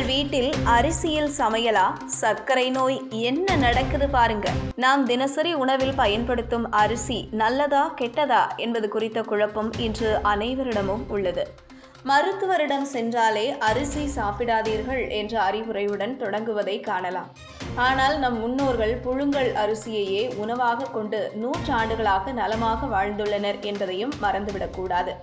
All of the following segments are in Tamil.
உங்கள் வீட்டில் அரிசியில் சமையலா? சர்க்கரை நோய் என்ன நடக்குது பாருங்க. நாம் தினசரி உணவில் பயன்படுத்தும் அரிசி நல்லதா கெட்டதா என்பது குறித்த குழப்பம் இன்று அனைவரிடமும் உள்ளது. மருத்துவரிடம் சென்றாலே அரிசி சாப்பிடாதீர்கள் என்ற அறிவுரையுடன் தொடங்குவதை காணலாம். ஆனால் நம் முன்னோர்கள் புழுங்கல் அரிசியையே உணவாக கொண்டு நூற்றாண்டுகளாக நலமாக வாழ்ந்துள்ளனர் என்பதையும் மறந்துவிடக்கூடாது.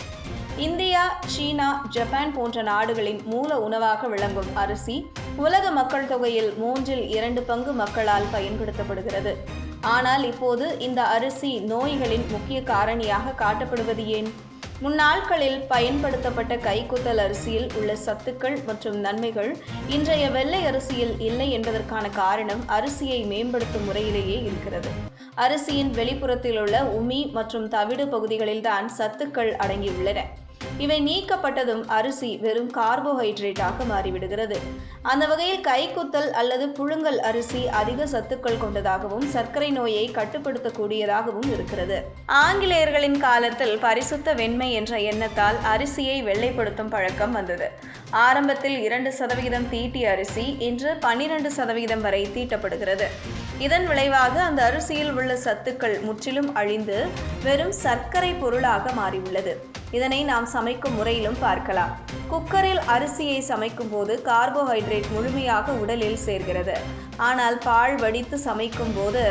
இந்தியா சீனா ஜப்பான் போன்ற நாடுகளின் மூல உணவாக விளங்கும் அரிசி உலக மக்கள் தொகையில் மூன்றில் இரண்டு பங்கு மக்களால் பயன்படுத்தப்படுகிறது. ஆனால் இப்போது இந்த அரிசி நோய்களின் முக்கிய காரணியாக காட்டப்படுவது ஏன்? முன்னாட்களில் பயன்படுத்தப்பட்ட கைக்குத்தல் அரிசியில் உள்ள சத்துக்கள் மற்றும் நன்மைகள் இன்றைய வெள்ளை அரிசியில் இல்லை என்பதற்கான காரணம் அரிசியை மேம்படுத்தும் முறையிலேயே இருக்கிறது. அரிசியின் வெளிப்புறத்தில் உள்ள உமி மற்றும் தவிடு பகுதிகளில்தான் சத்துக்கள் அடங்கியுள்ளன. இவை நீக்கப்பட்டதும் அரிசி வெறும் கார்போஹைட்ரேட்டாக மாறிவிடுகிறது. அந்த வகையில் கைக்குத்தல் அல்லது புழுங்கல் அரிசி அதிக சத்துக்கள் கொண்டதாகவும் சர்க்கரை நோயை கட்டுப்படுத்தக்கூடியதாகவும் இருக்கிறது. ஆங்கிலேயர்களின் காலத்தில் பரிசுத்த வெண்மை என்ற எண்ணத்தால் அரிசியை வெள்ளைப்படுத்தும் பழக்கம் வந்தது. ஆரம்பத்தில் இரண்டு சதவிகிதம் தீட்டிய அரிசி இன்று பன்னிரண்டு சதவிகிதம் வரை தீட்டப்படுகிறது. இதன் விளைவாக அந்த அரிசியில் உள்ள சத்துக்கள் முற்றிலும் அழிந்து வெறும் சர்க்கரை பொருளாக மாறியுள்ளது. இதனை நாம் சமைக்கும் முறையிலும் பார்க்கலாம். குக்கரில் அரிசியை சமைக்கும் போது கார்போஹைட்ரேட் முழுமையாக உடலில் சேர்கிறது. ஆனால் பால் வடித்து சமைக்கும் போது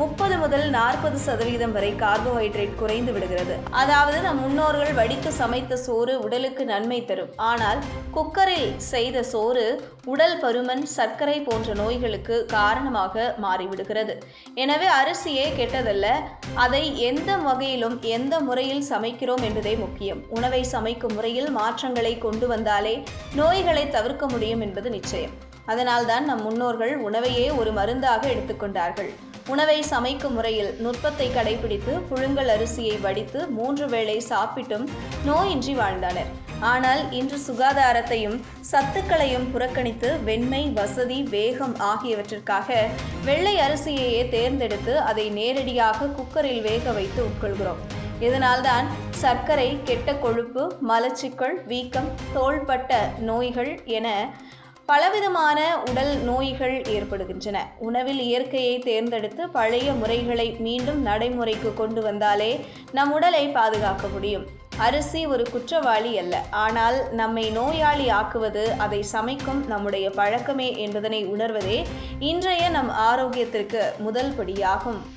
முப்பது முதல் நாற்பது சதவீதம் வரை கார்போஹைட்ரேட் குறைந்து விடுகிறது. அதாவது நம் முன்னோர்கள் வடித்து சமைத்த சோறு உடலுக்கு நன்மை தரும். ஆனால் குக்கரில் செய்த சோறு உடல் பருமன் சர்க்கரை போன்ற நோய்களுக்கு காரணமாக மாறிவிடுகிறது. எனவே அரிசியே கெட்டதல்ல. அதை எந்த வகையிலும் எந்த முறையில் சமைக்கிறோம் என்பதே முக்கியம். உணவை சமைக்கும் முறையில் மாற்றங்களை கொண்டு வந்தாலே நோய்களை தவிர்க்க முடியும் என்பது நிச்சயம். அதனால்தான் நம் முன்னோர்கள் உணவையே ஒரு மருந்தாக எடுத்துக்கொண்டார்கள் உணவை சமைக்கும் முறையில் நுட்பத்தை கடைபிடித்து புழுங்கல் அரிசியை வடித்து மூன்று வேளை சாப்பிட்டும் நோயின்றி வாழ்ந்தனர். ஆனால் இன்று சுகாதாரத்தையும் சத்துக்களையும் புறக்கணித்து வெண்மை வசதி வேகம் ஆகியவற்றிற்காக வெள்ளை அரிசியையே தேர்ந்தெடுத்து அதை நேரடியாக குக்கரில் வேக வைத்து உட்கொள்கிறோம். இதனால்தான் சர்க்கரை கெட்ட கொழுப்பு மலச்சிக்கல் வீக்கம் தோள்பட்ட நோய்கள் என பலவிதமான உடல் நோய்கள் ஏற்படுகின்றன. உணவில் இயற்கையை தேர்ந்தெடுத்து பழைய முறைகளை மீண்டும் நடைமுறைக்கு கொண்டு வந்தாலே நம் உடலை பாதுகாக்க முடியும். அரிசி ஒரு குற்றவாளி அல்ல. ஆனால் நம்மை நோயாளி ஆக்குவது அதை சமைக்கும் நம்முடைய பழக்கமே என்பதனை உணர்வதே இன்றைய நம் ஆரோக்கியத்திற்கு முதல் படியாகும்.